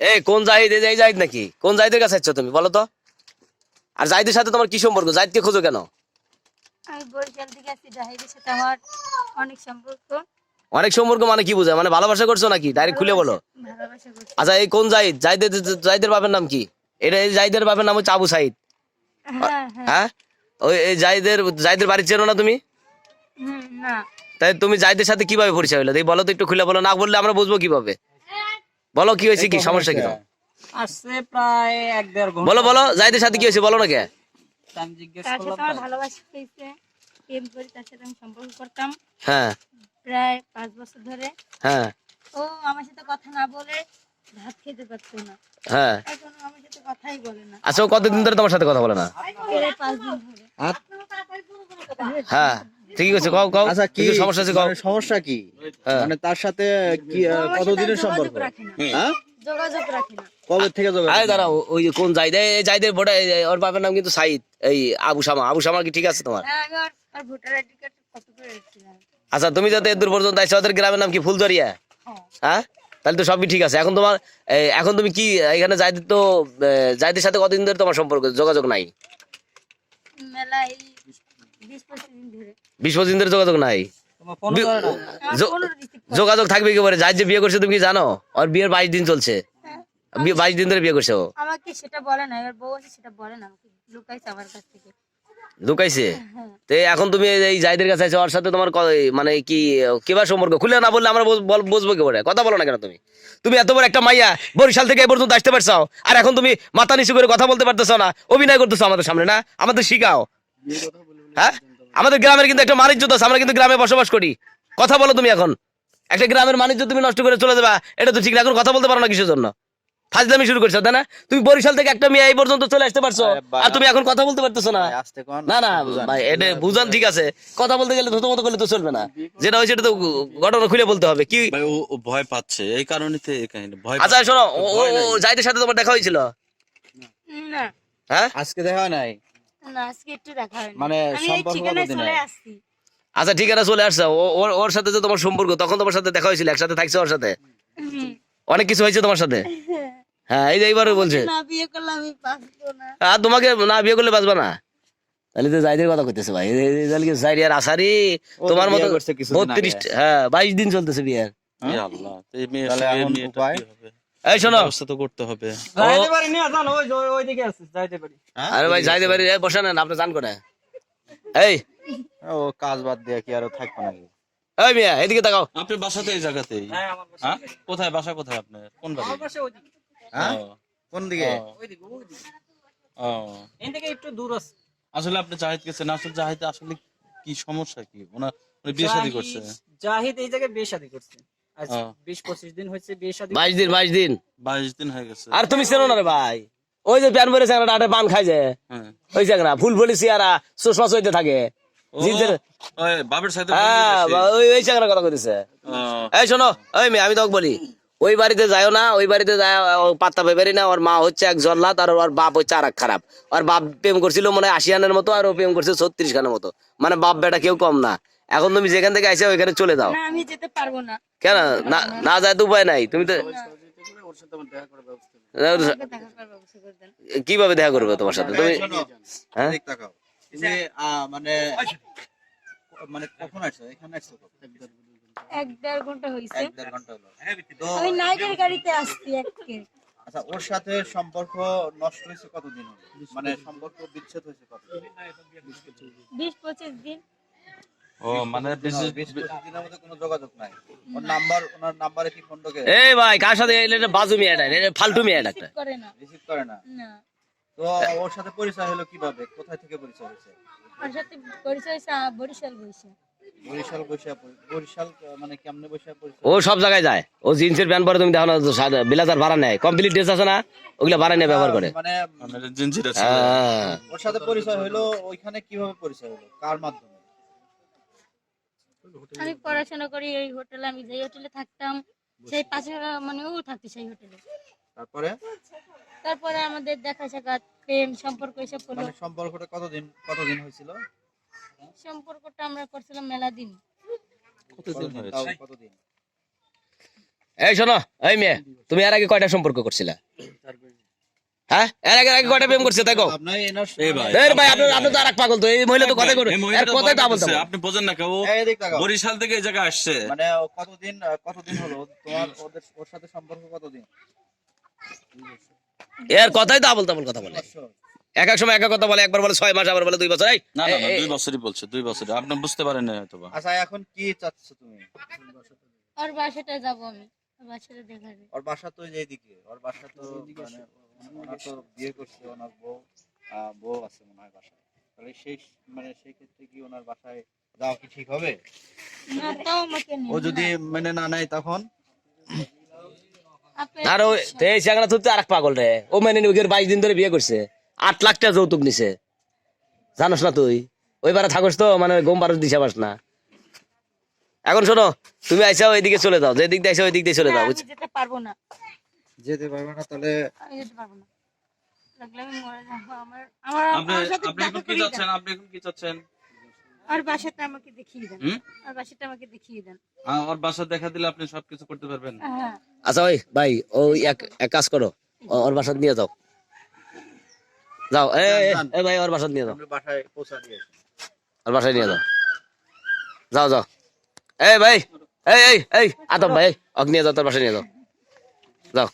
এই কোন জাহিদ এই জাহিদ নাকি? কোন জাহিদের কাছে আছো তুমি বলো তো। আর জাহিদের সাথে তোমার কি সম্পর্ক? জাহিদকে খোঁজো কেন? আমি বরিশাল থেকে আসছি জাহিদের সাথে আমার অনেক সম্পর্ক। অনেক সম্পর্ক মানে কি বোঝায় মানে ভালোবাসা করছ নাকি? ডাইরেক্ট খুলে বলো। আচ্ছা এই কোন জাহিদ? জাহিদের জাহিদের বাপের নাম কি? এটা এই জাহিদের বাপের নাম হচ্ছে আবু সাইদ। হ্যাঁ হ্যাঁ। হ্যাঁ? ওই এই জাহিদের জাহিদের বাড়ি চেনো না তুমি? তাই তুমি জাহিদের সাথে কীভাবে পরিচয় হলো? এই বলো তো একটু খুলে বলো। না বললে আমরা বুঝব কীভাবে? বলো কি হয়েছে কি? সমস্যা কি আসছে প্রায় এক দেড় ঘণ্টা। বলো বলো জাহিদের সাথে কি হয়েছে? বলো না কে আমি জিজ্ঞেস করলাম সাথে আমার তাই। ভালোবাসা হয়েছে। প্রেম করি তার সাথে আমি সম্পর্ক করতাম। হ্যাঁ। প্রায় পাঁচ বছর ধরে। হ্যাঁ। ও আমার সাথে কথা না বলে ভাত খেতে পারতো না। হ্যাঁ। এখন আমার সাথে কথাই বলে না। আচ্ছা কতদিন ধরে তোমার সাথে কথা বলে না? পাঁচ দিন ধরে। হ্যাঁ। ঠিকই আছে কও কও। আচ্ছা কি সমস্যা আছে কও। সমস্যা কি। মানে তার সাথে কি কতদিনের সম্পর্ক? হ্যাঁ? যোগাযোগ রাখে না। কবে থেকে যোগাযোগ? আরে দাঁড়াও ওই কোন এই জাহিদের ওর বাপের নাম কিন্তু সাইদ এই আবু শামা আবু শামা কি ঠিক আছে তোমার? হ্যাঁ আমি ওর ওর ভোটার আইডি কার্ড কপি করে রেখেছিলাম আচ্ছা তুমি যাতে দূর পর্যন্ত আইসো ওদের গ্রামের নাম কি ফুলদরিয়া হ্যাঁ। তাহলে তো সবই ঠিক আছে। এখন তোমার এখন তুমি কি এখানে জাহিদের তো আহ, সাথে কতদিন ধরে তোমার সম্পর্ক? যোগাযোগ নাই? মেলা এই বিশ পঁচিশ দিন ধরে যোগাযোগ নাই যোগাযোগ থাকবে কি করে জাহিদ যে বিয়ে করছে তুমি কি জানো? ওর বিয়ের বাইশ দিন চলছে। বিয়ে বাইশ দিন ধরে বিয়ে করছে ও। আমাকে সেটা বলে না এবার বউ আছে সেটা বলে না আমাকে। লুকাইছে আমার কাছ থেকে। লুকাইছে? হ্যাঁ তো এখন তুমি এই জাহিদের কাছে আছো ওর সাথে তোমার মানে কি কিবা সম্পর্ক? খুলে না বললে আমরা বুঝ- বল- বুঝব কি করে কথা বলো না কেন তুমি? তুমি এত বড় একটা মাইয়া বরিশাল থেকে এ পর্যন্ত আসতে পারছ? আর এখন তুমি মাথা নিচু করে কথা বলতে পারতেছো না অভিনয় করতেছো আমাদের সামনে না? আমাদের শিখাও। হ্যাঁ? আমাদের গ্রামের কিন্তু একটা মানিজ্য আছে আমরা কিন্তু গ্রামে বসবাস করি। কথা বলো তুমি এখন। একটা গ্রামের মানিজ্য তুমি নষ্ট করে চলে যাবা এটা তো ঠিক না এখন কথা বলতে পারো না কিসের জন্য? ফাজলামি শুরু করছ তাই না? তুমি বরিশাল থেকে একটা মেয়ে এই পর্যন্ত চলে আসতে পারছ আর তুমি এখন কথা বলতে পারতেছো না। ভাই, আস্তে কন? না না ভাই এটা বুঝান ঠিক আছে। কথা বলতে গেলে থতো মতো করলে তো চলবে না। যেটা হয়েছে এটা তো ঘটনা খুলে বলতে হবে কি? ভয় পাচ্ছে এই কারণে তো এই কাহিনী ভয় আচ্ছা শোনো ও- ও সাথে তোমার দেখা হয়েছিল? হ্যাঁ? আজকে দেখা নাই? না আজকে একটু দেখা হয়নি। মানে সম্পর্ক চলে আসছি। আচ্ছা ঠিক আছে চলে আসছে। ওর ওর সাথে যে তোমার সম্পর্ক তখন তোমার সাথে দেখা হয়েছিল একসাথে থাকছে ওর সাথে? অনেক কিছু হয়েছে তোমার সাথে? হ্যাঁ এই যে এইবারে বলছে। না বিয়ে করলে আমি বাঁচবো না। আর তোমাকে না বিয়ে করলে বাঁচবা না? তাহলে তো জাহিদের কথা করতেছে ভাই। তাহলে কি জাহিদ আর আসারি তোমার মতো বিয়ে। বত্রিশ হ্যাঁ বাইশ দিন চলতেছে বিয়ের এ আল্লাহ তো এই মেয়ে তাহলে এখন উপায়? এই শোনো। ব্যবস্থা তো করতে হবে। যাইতে পারি না জান ওই ওই- ওইদিকে আছে যাইতে পারি। আরে ভাই এই বসে নেন আপনি জান করে। এই। ও কাজ বাদ দিয়ে কি আরও থাকব নাকি? এই মিয়া এদিকে তাকাও। আপনার বাসা তো এই জায়গাতেই? হ্যাঁ আমার বাসা। হ্যাঁ? কোথায়? বাসা কোথায় আপনার? কোন বাড়ি? আমার বাসা ওইদিকে হ্যাঁ? কোন দিকে? ওইদিকে ওইদিকে ও। এখান থেকে একটু দূর আছে। আসলে আপনি জাহিদ গেছেন। আসলে জাহিদ আসলে কি সমস্যা কি? ওনার বিয়ে শাদী করছে। জাহিদ- এই জায়গায় বিয়ে শাদী করছে। বিশ পঁচিশ দিন হয়েছে বিয়ে শাদী বাইশ দিন বাইশ দিন। বাইশ দিন হয়ে গেছে। আর তুমি চেনো না রে ভাই? ওই যে প্যান পরে চ্যাংরা আটে পান খাই যে। হ্যাঁ। ওই চ্যাংরা ফুল ফুলি সিয়ারা চশমা চইতে থাকে। ওই বাপের সাথে হ্যাঁ বা- ওই ওই চ্যাংরা কথা কইতেছে। এই শোনো ওই মেয়ে আমি তোকে বলি ওই বাড়িতে যাও না ওই বাড়িতে যায় পাত্তা পেপারি না ওর মা হচ্ছে এক জল্লাদ আর ওর বাপ হচ্ছে আর খারাপ। ওর বাপ প্রেম করছিল মনে হয় আশি আনের মতো আর ও প্রেম করছে ছত্রিশ খানের মতো। মানে বাপ বেটা কেউ কম না। এখন তুমি যেখান থেকে আইসে ওইখানে চলে যাও। না আমি যেতে পারব না। কেন? না না। যায় তো উপায় নাই। তুমি তো কীভাবে দেখা করবে তোমার সাথে? তুমি হ্যাঁ? মানে মানে কখন আসছো এখানে আসছো এক দেড় ঘণ্টা হয়েছে এক দেড় ঘণ্টা হলো। আমি নাইটের গাড়িতে আসছি আজকে আচ্ছা ওর সাথে সম্পর্ক নষ্ট হয়েছে কতদিন হলো? মানে সম্পর্ক বিচ্ছেদ হয়েছে কতদিন? বিশ পঁচিশ দিন। ও মানে বেশি বিশ পঁচিশ দিনের মধ্যে কোনো যোগাযোগ নাই। ওর নাম্বার ওনার নাম্বারে কি ফোন ঢোকে? এই ভাই কার সাথে এটা বাজু মেয়ে এটা এটা ফালতু মেয়ে এটা করে না। রিসিভ করে না? না। তো ওর সাথে পরিচয় হলো কীভাবে? কোথায় থেকে পরিচয় হয়েছে? ওর সাথে পরিচয় হয়েছে বরিশাল বসে বরিশাল বৈশা বরিশাল মানে কেমনে বৈশা ও সব জায়গায় যায়। ও জিন্সের প্যান্ট পরে তুমি দেখো না বিলাজার ভাড়া নেয়। কমপ্লিট ড্রেস আছে না? ওগুলা ভাড়া নিয়ে ব্যবহার করে। মানে মানে। ওর সাথে পরিচয় হলো ওইখানে কীভাবে পরিচয় হলো? কার মাধ্যমে? আমি পড়াশোনা করি এই হোটেলে আমি যেই হোটেলে থাকতাম সেই পাশে মানে ও থাকতো সেই হোটেলে। তারপরে? তারপরে আমাদের দেখা সাক্ষাৎ প্রেম সম্পর্ক এসব হলো। মানে সম্পর্কটা কতদিন কতদিন হয়েছিল? সম্পর্কটা আমরা করছিলাম মেলা দিন। কতদিন কতদিন হয়েছে? কতদিন? এই শোনো এই মেয়ে তুমি এর আগে কয়টা সম্পর্ক করছিলা? হ্যাঁ? এর আগে আগে কয়টা প্রেম করছে তাই কও আপনার ভাই। আপনি আপনি তো আর এক পাগল তো এই মহিলা তো কথা করে এর কথাই তো ভয় আবল পেতেছে, তাবল। আপনি বোঝেন না কেউ এই দিক তাকাও। বরিশাল থেকে এই জায়গায় আসছে। মানে কতদিন কতদিন হলো? তোমার ওদের ওর সাথে সম্পর্ক কতদিন? এর কথাই তো আবল তাবল কথা বলে। এক এক সময় এক কথা বলে একবার বলে ছয় মাস আবার বলে দুই বছর এই না না না দুই বছরই বলছে দুই বছরই। আপনি বুঝতে পারেন না হয়তো আচ্ছা এখন কি চাচ্ছ তুমি? ওর যাব আমি। ওর বাসাটা দেখাবে ওর বাসা তো এইদিকে ওর বাসা তো মানে ওনার তো বিয়ে করছে ওনার বউ বউ আছে মনে হয় বাসায়। তাহলে সেই মানে সেই ক্ষেত্রে কি ওনার বাসায় যাওয়া কি ঠিক হবে? না তাও আমাকে নিয়ে ও যদি মেনে না নেয় তখন? আর ওই এই সেখানে তুই আর পাগল রে। ও মানে বাইশ দিন ধরে বিয়ে করছে। আট লাখ টাকা যৌতুক নিছে। জানোস না তুই? ওইবারে থাকস তো মানে গোম বারো দিশা পাস না। এখন শোনো তুমি আইসা ওইদিকে চলে যাও যে দিক দিয়ে আইসা ওই দিক দিয়ে চলে যাও বুঝছ? পারব না। যেতে পারবে না তাহলে আমি যেতে পারব না। লাগলে আমি মরে যাব। আমার আমার আপনি আপনি এখন কি চাচ্ছেন? আপনি এখন কি চাচ্ছেন? আর বাসাটা আমাকে দেখিয়ে দেন। আর বাসাটা আমাকে দেখিয়ে দেন। আ- ওর বাসা দেখা দিলে আপনি সবকিছু করতে পারবেন? হ্যাঁ। আচ্ছা ওই ভাই ওই এক এক কাজ করো। ওর নিয়ে যাও। যাও। এ ভাই ওর নিয়ে যাও। বাসায় পৌঁছা ওর বাসায় নিয়ে যাও। যাও যাও। এই ভাই এই এই এই আদম ভাই অগ্নি যাও তোর বাসায় নিয়ে যাও। যাও